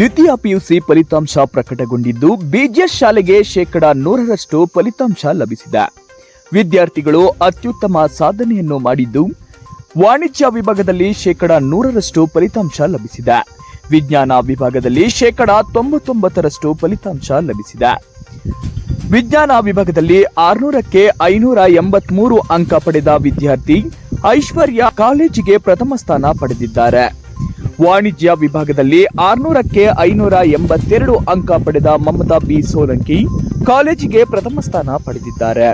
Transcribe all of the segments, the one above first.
ದ್ವಿತೀಯ ಪಿಯುಸಿ ಫಲಿತಾಂಶ ಪ್ರಕಟಗೊಂಡಿದ್ದು ಬಿಜಿಎಸ್ ಶಾಲೆಗೆ ಶೇಕಡ ನೂರರಷ್ಟು ಫಲಿತಾಂಶ ಲಭಿಸಿದೆ. ವಿದ್ಯಾರ್ಥಿಗಳು ಅತ್ಯುತ್ತಮ ಸಾಧನೆಯನ್ನು ಮಾಡಿದ್ದು, ವಾಣಿಜ್ಯ ವಿಭಾಗದಲ್ಲಿ ಶೇಕಡ ನೂರರಷ್ಟು ಫಲಿತಾಂಶ ಲಭಿಸಿದೆ. ವಿಜ್ಞಾನ ವಿಭಾಗದಲ್ಲಿ ಶೇಕಡ ತೊಂಬತ್ತೊಂಬತ್ತರಷ್ಟು ಫಲಿತಾಂಶ ಲಭಿಸಿದೆ. ವಿಜ್ಞಾನ ವಿಭಾಗದಲ್ಲಿ ಆರ್ನೂರಕ್ಕೆ ಐನೂರ ಎಂಬತ್ಮೂರು ಅಂಕ ಪಡೆದ ವಿದ್ಯಾರ್ಥಿ ಐಶ್ವರ್ಯ ಕಾಲೇಜಿಗೆ ಪ್ರಥಮ ಸ್ಥಾನ ಪಡೆದಿದ್ದಾರೆ. ವಾಣಿಜ್ಯ ವಿಭಾಗದಲ್ಲಿ ಆರ್ನೂರಕ್ಕೆ ಐನೂರ ಎಂಬತ್ತೆರಡು ಅಂಕ ಪಡೆದ ಮಮತಾ ಬಿ ಸೋಲಂಕಿ ಕಾಲೇಜಿಗೆ ಪ್ರಥಮ ಸ್ಥಾನ ಪಡೆದಿದ್ದಾರೆ.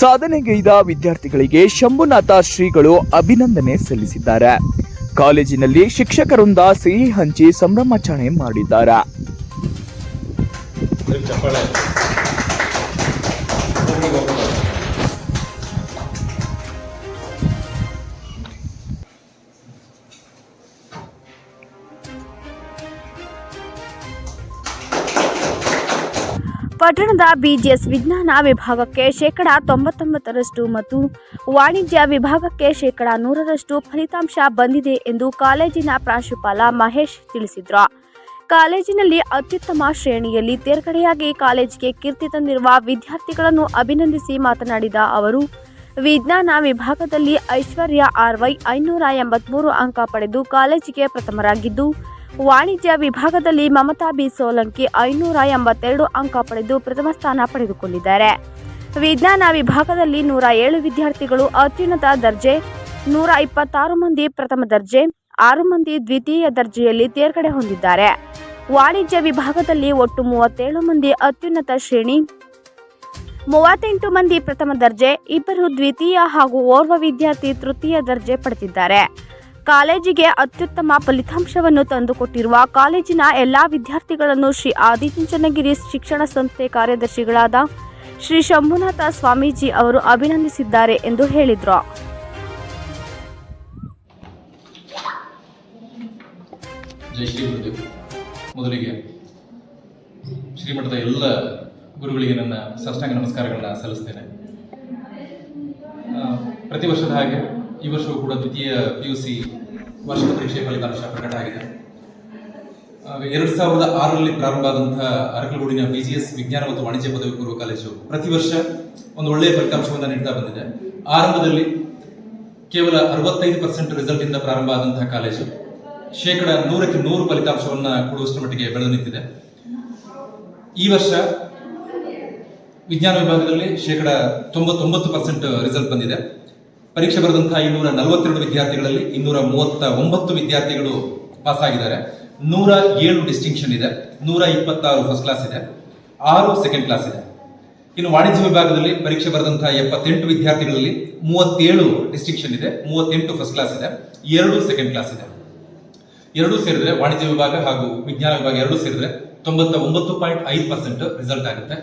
ಸಾಧನೆಗೈದ ವಿದ್ಯಾರ್ಥಿಗಳಿಗೆ ಶಂಭುನಾಥ ಶ್ರೀಗಳು ಅಭಿನಂದನೆ ಸಲ್ಲಿಸಿದ್ದಾರೆ. ಕಾಲೇಜಿನಲ್ಲಿ ಶಿಕ್ಷಕರಿಂದ ಸಿಹಿ ಹಂಚಿ ಸಂಭ್ರಮಾಚರಣೆ ಮಾಡಿದ್ದಾರೆ. ಪಟ್ಟಣದ ಬಿಜಿಎಸ್ ವಿಜ್ಞಾನ ವಿಭಾಗಕ್ಕೆ ಶೇಕಡ ತೊಂಬತ್ತೊಂಬತ್ತರಷ್ಟು ಮತ್ತು ವಾಣಿಜ್ಯ ವಿಭಾಗಕ್ಕೆ ಶೇಕಡ ನೂರರಷ್ಟು ಫಲಿತಾಂಶ ಬಂದಿದೆ ಎಂದು ಕಾಲೇಜಿನ ಪ್ರಾಂಶುಪಾಲ ಮಹೇಶ್ ತಿಳಿಸಿದರು. ಕಾಲೇಜಿನಲ್ಲಿ ಅತ್ಯುತ್ತಮ ಶ್ರೇಣಿಯಲ್ಲಿ ತೇರ್ಗಡೆಯಾಗಿ ಕಾಲೇಜಿಗೆ ಕೀರ್ತಿ ತಂದಿರುವ ವಿದ್ಯಾರ್ಥಿಗಳನ್ನು ಅಭಿನಂದಿಸಿ ಮಾತನಾಡಿದ ಅವರು, ವಿಜ್ಞಾನ ವಿಭಾಗದಲ್ಲಿ ಐಶ್ವರ್ಯ ಆರ್ವೈ ಐನೂರ ಎಂಬತ್ಮೂರು ಅಂಕ ಪಡೆದು ಕಾಲೇಜಿಗೆ ಪ್ರಥಮರಾಗಿದ್ದು ವಾಣಿಜ್ಯ ವಿಭಾಗದಲ್ಲಿ ಮಮತಾ ಬಿ ಸೋಲಂಕಿ ಐನೂರ ಎಂಬತ್ತೆರಡು ಅಂಕ ಪಡೆದು ಪ್ರಥಮ ಸ್ಥಾನ ಪಡೆದುಕೊಂಡಿದ್ದಾರೆ. ವಿಜ್ಞಾನ ವಿಭಾಗದಲ್ಲಿ ನೂರ ಏಳು ವಿದ್ಯಾರ್ಥಿಗಳು ಅತ್ಯುನ್ನತ ದರ್ಜೆ, ನೂರ ಇಪ್ಪತ್ತಾರು ಮಂದಿ ಪ್ರಥಮ ದರ್ಜೆ, ಆರು ಮಂದಿ ದ್ವಿತೀಯ ದರ್ಜೆಯಲ್ಲಿ ತೇರ್ಗಡೆ ಹೊಂದಿದ್ದಾರೆ. ವಾಣಿಜ್ಯ ವಿಭಾಗದಲ್ಲಿ ಒಟ್ಟು ಮೂವತ್ತೇಳು ಮಂದಿ ಅತ್ಯುನ್ನತ ಶ್ರೇಣಿ, ಮೂವತ್ತೆಂಟು ಮಂದಿ ಪ್ರಥಮ ದರ್ಜೆ, ಇಬ್ಬರು ದ್ವಿತೀಯ ಹಾಗೂ ಓರ್ವ ವಿದ್ಯಾರ್ಥಿ ತೃತೀಯ ದರ್ಜೆ ಪಡೆದಿದ್ದಾರೆ. ಕಾಲೇಜಿಗೆ ಅತ್ಯುತ್ತಮ ಫಲಿತಾಂಶವನ್ನು ತಂದುಕೊಟ್ಟಿರುವ ಕಾಲೇಜಿನ ಎಲ್ಲಾ ವಿದ್ಯಾರ್ಥಿಗಳನ್ನು ಶ್ರೀ ಆದಿಚುಂಚನಗಿರಿ ಶಿಕ್ಷಣ ಸಂಸ್ಥೆ ಕಾರ್ಯದರ್ಶಿಗಳಾದ ಶ್ರೀ ಶಂಭುನಾಥ ಸ್ವಾಮೀಜಿ ಅವರು ಅಭಿನಂದಿಸಿದ್ದಾರೆ ಎಂದು ಹೇಳಿದರು. ಮೊದಲಿಗೆ ಶ್ರೀಮಠದ ಎಲ್ಲ ಗುರುಗಳಿಗೆ ನನ್ನ ನಮಸ್ಕಾರಗಳನ್ನ ಸಲ್ಲಿಸ್ತೇನೆ. ಪ್ರತಿ ವರ್ಷದ ಹಾಗೆ ಈ ವರ್ಷವೂ ಕೂಡ ದ್ವಿತೀಯ ಪಿ ಯು ಸಿ ವಾರ್ಷಿಕ ಪರೀಕ್ಷೆ ಫಲಿತಾಂಶ ಪ್ರಕಟ ಆಗಿದೆ. ಎರಡು ಸಾವಿರದ ಆರರಲ್ಲಿ ಪ್ರಾರಂಭ ಆದಂತಹ ಅರಕಲಗೂಡಿನ ಬಿ ಜಿ ಎಸ್ ವಿಜ್ಞಾನ ಮತ್ತು ವಾಣಿಜ್ಯ ಪದವಿ ಪೂರ್ವ ಕಾಲೇಜು ಪ್ರತಿ ವರ್ಷ ಒಂದು ಒಳ್ಳೆಯ ಫಲಿತಾಂಶವನ್ನು ನೀಡ್ತಾ ಬಂದಿದೆ. ಆರಂಭದಲ್ಲಿ ಕೇವಲ ಅರವತ್ತೈದು ಪರ್ಸೆಂಟ್ ರಿಸಲ್ಟ್ ಇಂದ ಪ್ರಾರಂಭ ಆದಂತಹ ಕಾಲೇಜು. ಶೇಕಡ ನೂರಕ್ಕೆ ನೂರು ಫಲಿತಾಂಶವನ್ನು ಕೊಡುವಷ್ಟು ಮಟ್ಟಿಗೆ ಬೆಳೆದು ನಿಂತಿದೆ. ಈ ವರ್ಷ ವಿಜ್ಞಾನ ವಿಭಾಗದಲ್ಲಿ ಶೇಕಡ ತೊಂಬತ್ತೊಂಬತ್ತು ಪರ್ಸೆಂಟ್ ರಿಸಲ್ಟ್ ಬಂದಿದೆ. ಪರೀಕ್ಷೆ ಬರೆದಂತಹ ಇನ್ನೂರ ನಲವತ್ತೆರಡು ವಿದ್ಯಾರ್ಥಿಗಳಲ್ಲಿ ಇನ್ನೂರ ಮೂವತ್ತ ಒಂಬತ್ತು ವಿದ್ಯಾರ್ಥಿಗಳು ಪಾಸ್ ಆಗಿದ್ದಾರೆ ನೂರ ಏಳು ಡಿಸ್ಟಿಂಕ್ಷನ್ ಇದೆ. ನೂರ ಇಪ್ಪತ್ತಾರು ಫಸ್ಟ್ ಕ್ಲಾಸ್ ಇದೆ. ಆರು ಸೆಕೆಂಡ್ ಕ್ಲಾಸ್ ಇದೆ. ಇನ್ನು ವಾಣಿಜ್ಯ ವಿಭಾಗದಲ್ಲಿ ಪರೀಕ್ಷೆ ಬರೆದಂತಹ ಎಪ್ಪತ್ತೆಂಟು ವಿದ್ಯಾರ್ಥಿಗಳಲ್ಲಿ ಮೂವತ್ತೇಳು ಡಿಸ್ಟಿಂಕ್ಷನ್ ಇದೆ. ಮೂವತ್ತೆಂಟು ಫಸ್ಟ್ ಕ್ಲಾಸ್ ಇದೆ. ಎರಡು ಸೆಕೆಂಡ್ ಕ್ಲಾಸ್ ಇದೆ. ಎರಡೂ ಸೇರಿದ್ರೆ ವಾಣಿಜ್ಯ ವಿಭಾಗ ಹಾಗೂ ವಿಜ್ಞಾನ ವಿಭಾಗ ಎರಡೂ ಸೇರಿದ್ರೆ ತೊಂಬತ್ತ ಒಂಬತ್ತು ಪಾಯಿಂಟ್ ಐದು ಪರ್ಸೆಂಟ್ ರಿಸಲ್ಟ್ ಆಗುತ್ತೆ.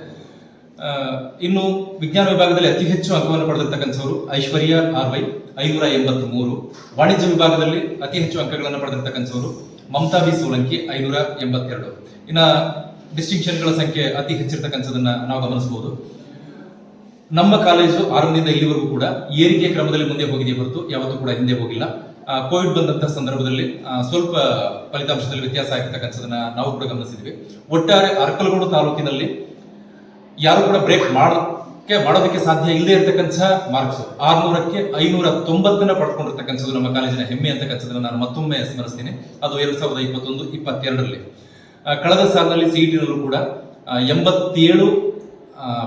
ಇನ್ನು ವಿಜ್ಞಾನ ವಿಭಾಗದಲ್ಲಿ ಅತಿ ಹೆಚ್ಚು ಅಂಕವನ್ನು ಪಡೆದಿರ್ತಕ್ಕಂಥವರು ಐಶ್ವರ್ಯ, ಆರ್ ವೈ, ಐನೂರ ಎಂಬತ್ತ್ ಮೂರು ವಾಣಿಜ್ಯ ವಿಭಾಗದಲ್ಲಿ ಅತಿ ಹೆಚ್ಚು ಅಂಕಗಳನ್ನು ಪಡೆದಿರ್ತಕ್ಕಂಥವರು ಮಮತಾ ಬಿ ಸೋಲಂಕಿ, ಐನೂರ ಎಂಬತ್ತೆರಡು. ಇನ್ನು ಡಿಸ್ಟಿಂಕ್ಷನ್ಗಳ ಸಂಖ್ಯೆ ಅತಿ ಹೆಚ್ಚಿರ್ತಕ್ಕಂಥದನ್ನ ನಾವು ಗಮನಿಸಬಹುದು. ನಮ್ಮ ಕಾಲೇಜು ಆರಂಭದಿಂದ ಇಲ್ಲಿವರೆಗೂ ಕೂಡ ಏರಿಕೆ ಕ್ರಮದಲ್ಲಿ ಮುಂದೆ ಹೋಗಿದೆ ಹೊರತು ಯಾವತ್ತೂ ಕೂಡ ಹಿಂದೆ ಹೋಗಿಲ್ಲ. ಕೋವಿಡ್ ಬಂದಂತಹ ಸಂದರ್ಭದಲ್ಲಿ ಸ್ವಲ್ಪ ಫಲಿತಾಂಶದಲ್ಲಿ ವ್ಯತ್ಯಾಸ ಆಗಿರ್ತಕ್ಕಂಥದನ್ನ ನಾವು ಕೂಡ ಗಮನಿಸಿದ್ವಿ. ಒಟ್ಟಾರೆ ಅರ್ಕಲ್ಗೋಡು ತಾಲೂಕಿನಲ್ಲಿ ಯಾರು ಕೂಡ ಬ್ರೇಕ್ ಮಾಡೋಕ್ಕೆ ಮಾಡೋದಕ್ಕೆ ಸಾಧ್ಯ ಇಲ್ಲದೆ ಇರತಕ್ಕಂಥ ಮಾರ್ಕ್ಸ್. ಆರ್ನೂರಕ್ಕೆ ಐನೂರ ತೊಂಬತ್ತನ್ನ ಪಡ್ಕೊಂಡಿರ್ತಕ್ಕಂಥದ್ದು ನಮ್ಮ ಕಾಲೇಜಿನ ಹೆಮ್ಮೆ ಅಂತಕ್ಕಂಥದ್ದನ್ನು ನಾನು ಮತ್ತೊಮ್ಮೆ ಸ್ಮರಿಸ್ತೀನಿ. ಅದು ಎರಡ್ ಸಾವಿರದ ಇಪ್ಪತ್ತೊಂದು, ಇಪ್ಪತ್ತೆರಡರಲ್ಲಿ. ಕಳೆದ ಸಾಲಿನಲ್ಲಿ ಸಿ ಸಿಇಟಿನಲ್ಲೂ ಕೂಡ ಎಂಬತ್ತೇಳು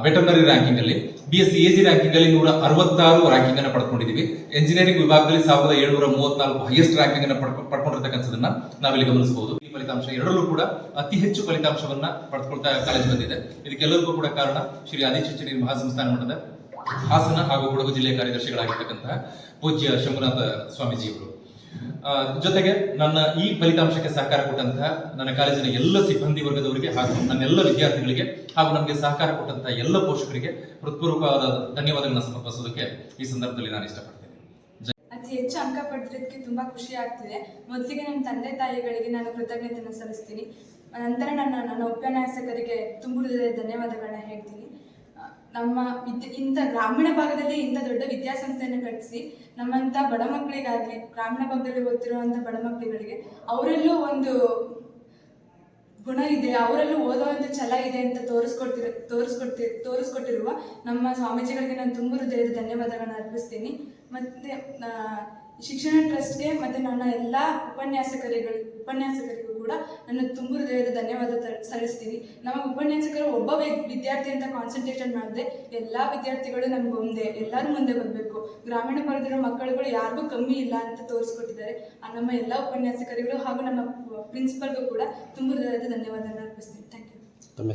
ವೆಟರ್ನರಿ ರ್ಯಾಂಕಿಂಗ್ ಅಲ್ಲಿ B S C A G ranking ಅಲ್ಲಿ ನೂರ ಅರವತ್ತಾರು ರ್ಯಾಂಕಿಂಗ್ ಅನ್ನು ಪಡ್ಕೊಂಡಿದ್ದೀವಿ ಎಂಜಿನಿಯರಿಂಗ್ ವಿಭಾಗದಲ್ಲಿ ಸಾವಿರದ ಏಳ್ನೂರ ಮೂವತ್ನಾಲ್ಕು ಹೈಯೆಸ್ಟ್ ರ್ಯಾಂಕಿಂಗ್ ಅನ್ನು ಪಡ್ಕೊ- ಪಡ್ಕೊಂಡಿರ್ತಕ್ಕಂಥದನ್ನ ನಾವಿಲ್ಲಿ ಗಮನಿಸಬಹುದು ಫಲಿತಾಂಶ, ಎರಡರಲ್ಲೂ ಕೂಡ ಅತಿ ಹೆಚ್ಚು ಫಲಿತಾಂಶವನ್ನ ಪಡೆದುಕೊಳ್ತಾ ಕಾಲೇಜ್ ಬಂದಿದೆ. ಇದಕ್ಕೆಲ್ಲರಿಗೂ ಕೂಡ ಕಾರಣ ಶ್ರೀ ಆದಿಚುಂಚನಗಿರಿ ಮಹಾಸಂಸ್ಥಾನ ಮಠದ ಹಾಸನ ಹಾಗೂ ಕೊಡಗು ಜಿಲ್ಲೆಯ ಕಾರ್ಯದರ್ಶಿಗಳಾಗಿರ್ತಕ್ಕಂತಹ ಪೂಜ್ಯ ಶಂಭುನಾಥ ಸ್ವಾಮೀಜಿಯವರು. ಜೊತೆಗೆ ನನ್ನ ಈ ಫಲಿತಾಂಶಕ್ಕೆ ಸಹಕಾರ ಕೊಟ್ಟಂತಹ ನನ್ನ ಕಾಲೇಜಿನ ಎಲ್ಲ ಸಿಬ್ಬಂದಿ ವರ್ಗದವರಿಗೆ ಹಾಗೂ ನನ್ನೆಲ್ಲ ವಿದ್ಯಾರ್ಥಿಗಳಿಗೆ ಹಾಗೂ ನಮಗೆ ಸಹಕಾರ ಕೊಟ್ಟಂತಹ ಎಲ್ಲ ಪೋಷಕರಿಗೆ ಹೃತ್ಪೂರ್ವಕವಾದ ಧನ್ಯವಾದಗಳನ್ನು ಸಮರ್ಪಿಸೋದಕ್ಕೆ ಈ ಸಂದರ್ಭದಲ್ಲಿ ನಾನು ಇಷ್ಟಪಡ್ತೇನೆ. ಅತಿ ಹೆಚ್ಚು ಅಂಕ ಪಡೆದಿದ್ದಕ್ಕೆ ತುಂಬ ಖುಷಿ ಆಗ್ತಿದೆ. ಮೊದಲಿಗೆ ನನ್ನ ತಂದೆ ತಾಯಿಗಳಿಗೆ ನಾನು ಕೃತಜ್ಞತೆಯನ್ನು ಸಲ್ಲಿಸ್ತೀನಿ. ನಂತರ ನನ್ನ ನನ್ನ ಉಪನ್ಯಾಸಕರಿಗೆ ತುಂಬ ಧನ್ಯವಾದಗಳನ್ನ ಹೇಳ್ತೀನಿ. ನಮ್ಮ ವಿದ್ಯೆ, ಇಂಥ ಗ್ರಾಮೀಣ ಭಾಗದಲ್ಲಿ ಇಂಥ ದೊಡ್ಡ ವಿದ್ಯಾಸಂಸ್ಥೆಯನ್ನು ಕಟ್ಟಿಸಿ ನಮ್ಮಂಥ ಬಡ ಮಕ್ಕಳಿಗಾಗಲಿ, ಗ್ರಾಮೀಣ ಭಾಗದಲ್ಲಿ ಓದ್ತಿರುವಂಥ ಬಡ ಮಕ್ಕಳಿಗಳಿಗೆ ಅವರಲ್ಲೂ ಒಂದು ಗುಣ ಇದೆ, ಅವರಲ್ಲೂ ಓದೋ ಅಂತ ಛಲ ಇದೆ ಅಂತ ತೋರಿಸ್ಕೊಡ್ತಿರ, ತೋರಿಸ್ಕೊಡ್ತಿ, ತೋರಿಸ್ಕೊಟ್ಟಿರುವ ನಮ್ಮ ಸ್ವಾಮೀಜಿಗಳಿಗೆ ನಾನು ತುಂಬ ಹೃದಯದ ಧನ್ಯವಾದಗಳನ್ನ ಅರ್ಪಿಸ್ತೀನಿ. ಮತ್ತು ಶಿಕ್ಷಣ ಟ್ರಸ್ಟ್ಗೆ ಮತ್ತು ನನ್ನ ಎಲ್ಲ ಉಪನ್ಯಾಸಕರಿಗಳು ಉಪನ್ಯಾಸಕರಿಗೂ ಕೂಡ ನನ್ನ ತುಂಬ ಹೃದಯದ ಧನ್ಯವಾದ ತ- ಸಲ್ಲಿಸ್ತೀನಿ. ನಮ್ಮ ಉಪನ್ಯಾಸಕರು ಒಬ್ಬ ವಿದ್ಯಾರ್ಥಿ ಅಂತ ಕಾನ್ಸಂಟ್ರೇಷನ್ ಮಾಡಿದೆ ಎಲ್ಲ ವಿದ್ಯಾರ್ಥಿಗಳು ನಮ್ಗೆ ಮುಂದೆ ಎಲ್ಲರೂ ಮುಂದೆ ಬರಬೇಕು ಗ್ರಾಮೀಣ ಭಾಗದಲ್ಲಿರೋ ಮಕ್ಕಳುಗಳು ಯಾರಿಗೂ ಕಮ್ಮಿ ಇಲ್ಲ ಅಂತ ತೋರಿಸ್ಕೊಟ್ಟಿದ್ದಾರೆ. ಆ ನಮ್ಮ ಎಲ್ಲ ಉಪನ್ಯಾಸಕರಿಗಳು ಹಾಗೂ ನಮ್ಮ ಪ್ರಿನ್ಸಿಪಲ್ಗೂ ಕೂಡ ತುಂಬ ಹೃದಯದ ಧನ್ಯವಾದ ಅರ್ಪಿಸ್ತೀನಿ. Thank you. ತಮ್ಮ